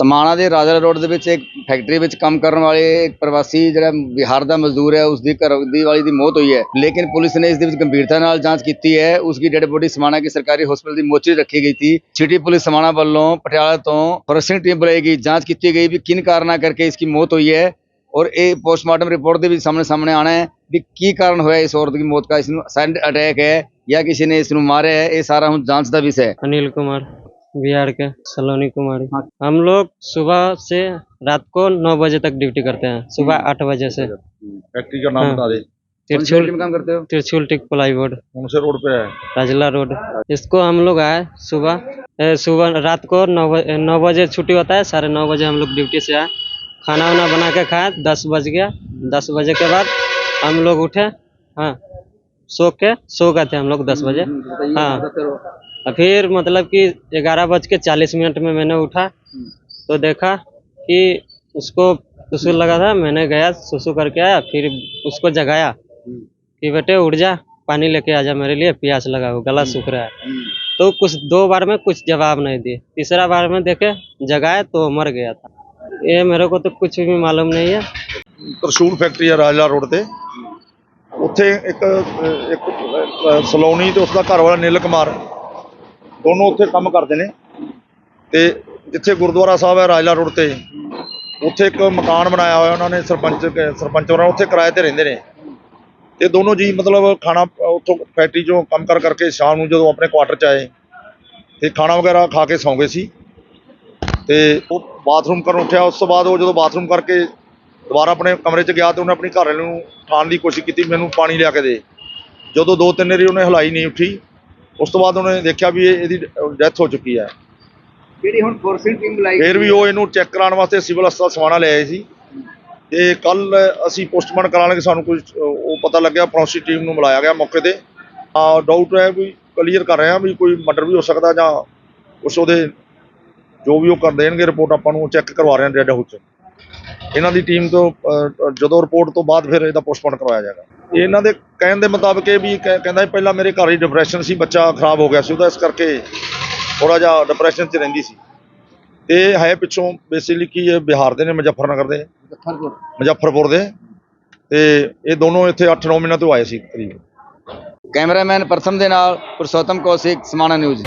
ਸਮਾਣਾ ਦੇ ਰਾਜਾ ਰੋਡ ਦੇ ਵਿੱਚ ਇੱਕ ਫੈਕਟਰੀ ਵਿੱਚ ਕੰਮ ਕਰਨ ਵਾਲੇ ਇੱਕ ਪ੍ਰਵਾਸੀ ਜਿਹੜਾ ਬਿਹਾਰ ਦਾ ਮਜ਼ਦੂਰ ਹੈ ਉਸ ਦੀ ਘਰ ਦੀ ਵਾਲੀ ਦੀ ਮੌਤ ਹੋਈ ਹੈ। ਲੇਕਿਨ ਪੁਲਿਸ ਨੇ ਇਸ ਦੇ ਵਿੱਚ ਗੰਭੀਰਤਾ ਨਾਲ ਜਾਂਚ ਕੀਤੀ ਹੈ। ਉਸ ਦੀ ਡੈਡ ਬੋਡੀ ਸਮਾਣਾ ਕੇ ਸਰਕਾਰੀ ਹਸਪਤਾਲ ਦੀ ਮੋਚੀ ਰੱਖੀ ਗਈ ਸੀ। ਸਿਟੀ ਪੁਲਿਸ ਸਮਾਣਾ ਵੱਲੋਂ ਪਟਿਆਲਾ ਤੋਂ ਫੋਰੈਂਸਿਕ ਟੀਮ ਬੁਲਾਈ ਗਈ। ਜਾਂਚ ਕੀਤੀ ਗਈ ਵੀ ਕਿਨ ਕਾਰਨਾਂ ਕਰਕੇ ਇਸ ਦੀ ਮੌਤ ਹੋਈ ਹੈ ਔਰ ਇਹ ਪੋਸਟਮਾਰਟਮ ਰਿਪੋਰਟ ਦੇ ਵੀ ਸਾਹਮਣੇ ਸਾਹਮਣੇ ਆਣਾ ਹੈ ਵੀ ਕੀ ਕਾਰਨ ਹੋਇਆ ਇਸ ਔਰਤ ਦੀ ਮੌਤ ਦਾ, ਇਸ ਨੂੰ ਸਾਈਡ ਅਟੈਕ ਹੈ ਜਾਂ ਕਿਸੇ ਨੇ ਇਸ ਨੂੰ ਮਾਰਿਆ ਹੈ, ਇਹ ਸਾਰਾ ਹੁਣ ਜਾਂਚ ਦਾ ਵਿਸ਼ਾ ਹੈ। ਅਨਿਲ ਕੁਮਾਰ। बिहार के सलोनी कुमारी। हम लोग सुबह से रात को नौ बजे तक ड्यूटी करते हैं सुबह आठ बजे से। फैक्ट्री का नाम हाँ। बता दे। काम करते हो? तिरछुल टिक प्लाई बोर्ड। कौन से रोड पे है? राजला रोड। इसको हम लोग आए सुबह सुबह रात को नौ बजे नौ बजे छुट्टी होता है साढ़े नौ बजे हम लोग ड्यूटी से आए। खाना वाना बना के खाए दस बज गया। दस बजे के बाद हम लोग उठे हाँ। सो के सो गए थे हम लोग दस बजे। हाँ। फिर मतलब कि ग्यारह बज के चालीस मिनट में मैंने उठा। तो देखा कि उसको सुसु लगा था मैंने गया सुसु करके आया फिर उसको जगाया। कि बेटे उठ जा पानी लेके आ जा मेरे लिए प्यास लगा हुआ गला सूख रहा है। तो कुछ दो बार में कुछ जवाब नहीं दिए। तीसरा बार में देखे जगाए तो मर गया था। ये मेरे को तो कुछ भी मालूम नहीं है। फैक्ट्री है राजला रोड पे। ਉੱਥੇ ਇੱਕ ਇੱਕ ਸਲੋਨੀ ਤੇ ਉਸਦਾ ਘਰ ਵਾਲਾ ਨੀਲ ਕੁਮਾਰ ਦੋਨੋਂ ਉੱਥੇ ਕੰਮ ਕਰਦੇ ਨੇ। ਤੇ ਜਿੱਥੇ ਗੁਰਦੁਆਰਾ ਸਾਹਿਬ ਹੈ ਰਾਜਲਾ ਰੋਡ ਤੇ, ਉੱਥੇ ਇੱਕ ਮਕਾਨ ਬਣਾਇਆ ਹੋਇਆ ਉਹਨਾਂ ਨੇ, ਸਰਪੰਚ ਸਰਪੰਚ ਹੋਰਾਂ ਉੱਥੇ ਕਿਰਾਏ ਤੇ ਰਹਿੰਦੇ ਨੇ। ਤੇ ਦੋਨੋਂ ਜੀ ਮਤਲਬ ਖਾਣਾ, ਉੱਥੋਂ ਫੈਕਟਰੀ 'ਚੋਂ ਕੰਮ ਕਰ ਕਰਕੇ ਸ਼ਾਮ ਨੂੰ ਜਦੋਂ ਆਪਣੇ ਕੁਆਟਰ 'ਚ ਆਏ, ਤੇ ਖਾਣਾ ਵਗੈਰਾ ਖਾ ਕੇ ਸੌਂ ਗਏ ਸੀ। ਤੇ ਉਹ ਬਾਥਰੂਮ ਕਰਨ ਉੱਠਿਆ, ਉਸ ਤੋਂ ਬਾਅਦ ਉਹ ਜਦੋਂ ਬਾਥਰੂਮ ਕਰਕੇ ਦੁਬਾਰਾ ਆਪਣੇ ਕਮਰੇ 'ਚ ਗਿਆ ਤੇ ਉਹਨੇ ਆਪਣੀ ਘਰ ਵਾਲੇ ਨੂੰ ਉਠਾਉਣ ਦੀ ਕੋਸ਼ਿਸ਼ ਕੀਤੀ ਮੈਨੂੰ ਪਾਣੀ ਲਿਆ ਕੇ ਦੇ। ਜਦੋਂ ਦੋ ਤਿੰਨ ਵਾਰੀ ਉਹਨੇ ਹਿਲਾਈ ਨਹੀਂ ਉੱਠੀ ਉਸ ਤੋਂ ਬਾਅਦ ਉਹਨੇ ਦੇਖਿਆ ਵੀ ਇਹ- ਇਹਦੀ ਡੈਥ ਹੋ ਚੁੱਕੀ ਹੈ। ਜਿਹੜੀ ਹੁਣ ਫੋਰਸਿੰਗ ਟੀਮ ਬੁਲਾਈ ਫਿਰ ਵੀ ਉਹ ਇਹਨੂੰ ਚੈੱਕ ਕਰਾਉਣ ਵਾਸਤੇ ਸਿਵਲ ਹਸਪਤਾਲ ਸਵਾਣਾ ਲੈ ਆਏ ਸੀ। ਤੇ ਕੱਲ ਅਸੀਂ ਪੋਸਟਮਾਰਟਮ ਕਰਾਉਣਗੇ ਸਾਨੂੰ ਕੁਝ ਉਹ ਪਤਾ ਲੱਗਿਆ ਫੋਰੈਂਸਿਕ ਟੀਮ ਨੂੰ ਬੁਲਾਇਆ ਗਿਆ ਮੌਕੇ ਤੇ। ਆ ਡਾਊਟ ਹੈ ਵੀ ਕਲੀਅਰ ਕਰ ਰਹੇ ਆ ਵੀ ਕੋਈ ਮਰਡਰ ਵੀ ਹੋ ਸਕਦਾ ਜਾਂ ਕੁਛ ਉਹਦੇ ਜੋ ਵੀ ਉਹ ਕਰ ਦੇਣਗੇ ਰਿਪੋਰਟ ਆਪਾਂ ਨੂੰ ਚੈੱਕ ਕਰਵਾ ਰਹੇ ਆ ਡੈਡ ਹਾਊਸ 'ਚ। ਇਹਨਾਂ ਦੀ ਟੀਮ ਤੋਂ ਅ, ਜਦੋਂ ਰਿਪੋਰਟ ਤੋਂ ਬਾਅਦ ਫਿਰ ਇਹਦਾ ਪੋਸਟਮਾਰਟਮ ਕਰਵਾਇਆ ਜਾਏਗਾ। ਇਹਨਾਂ ਦੇ ਕਹਿਣ ਦੇ ਮੁਤਾਬਕ ਇਹ ਵੀ ਕਹਿ- ਕਹਿੰਦਾ ਸੀ ਪਹਿਲਾਂ ਮੇਰੇ ਘਰ ਹੀ ਡਿਪਰੈਸ਼ਨ ਸੀ ਬੱਚਾ ਖਰਾਬ ਹੋ ਗਿਆ ਸੀ ਉਹਦਾ ਇਸ ਕਰਕੇ ਥੋੜਾ ਜਿਹਾ ਡਿਪਰੈਸ਼ਨ 'ਚ ਰਹਿੰਦੀ ਸੀ। ਤੇ ਇਹ ਹੈ ਪਿੱਛੋਂ ਬੇਸਿਕਲੀ ਕੀ ਇਹ ਬਿਹਾਰ ਦੇ ਨੇ ਮੁਜ਼ੱਫਰਨਗਰ ਦੇ। ਮੁਜ਼ੱਫਰਪੁਰ। ਦੇ। ਤੇ ਇਹ ਦੋਨੋਂ ਇੱਥੇ 8-9 ਮਹੀਨਿਆਂ ਤੋਂ ਆਏ ਸੀ ਕਰੀਬ। ਕੈਮਰਾਮੈਨ ਪ੍ਰਥਮ ਦੇ ਨਾਲ ਪੁਰਸ਼ੋਤਮ ਕੌਸ਼ਿਕ ਸਮਾਣਾ ਨਿਊਜ਼।